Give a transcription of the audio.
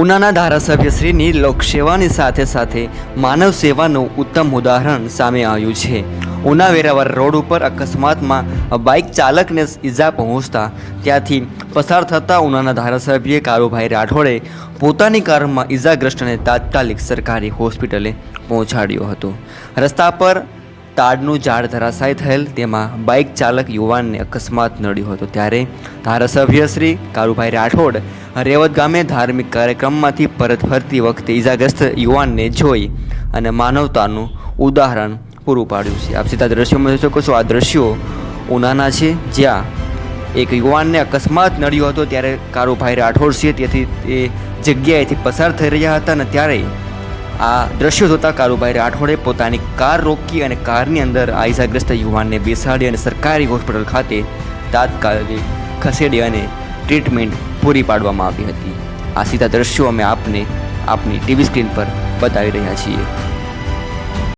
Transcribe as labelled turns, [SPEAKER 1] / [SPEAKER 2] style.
[SPEAKER 1] ઉનાના ધારાસભ્યશ્રીની લોકસેવાની સાથે સાથે માનવ સેવાનું ઉત્તમ ઉદાહરણ સામે આવ્યું છે. ઉના વેરાવર રોડ ઉપર અકસ્માતમાં બાઇક ચાલકને ઈજા પહોંચતા ત્યાંથી પસાર થતા ઉનાના ધારાસભ્ય કારુભાઈ રાઠોડે પોતાની કારમાં ઈજાગ્રસ્તને તાત્કાલિક સરકારી હોસ્પિટલે પહોંચાડ્યો હતો. રસ્તા પર તાડનું ઝાડ ધરાશાય થયેલ, તેમાં બાઇક ચાલક યુવાનને અકસ્માત નડ્યો હતો. ત્યારે ધારાસભ્ય શ્રી કારુભાઈ રાઠોડ રેવત ગામે ધાર્મિક કાર્યક્રમમાંથી પરત ફરતી વખતે ઈજાગ્રસ્ત યુવાનને જોઈ અને માનવતાનું ઉદાહરણ પૂરું પાડ્યું છે. આપ સીધા દ્રશ્યોમાં જોઈ શકો છો, આ દ્રશ્યો ઉનાના છે. જ્યાં એક યુવાનને અકસ્માત નડ્યો હતો, ત્યારે કારુભાઈ રાઠોડ છે, તેથી તે જગ્યાએથી પસાર થઈ રહ્યા હતા અને ત્યારે આ દ્રશ્યો જોતા કારુભાઈ રાઠોડે પોતાની કાર રોકી અને કારની અંદર આ ઈજાગ્રસ્ત યુવાનને બેસાડી અને સરકારી હોસ્પિટલ ખાતે તાત્કાલિક ખસેડી અને ટ્રીટમેન્ટ પૂરી પાડવામાં આવી હતી. આ સીધા દ્રશ્યો અમે આપને આપની ટીવી સ્ક્રીન પર બતાવી રહ્યા છીએ.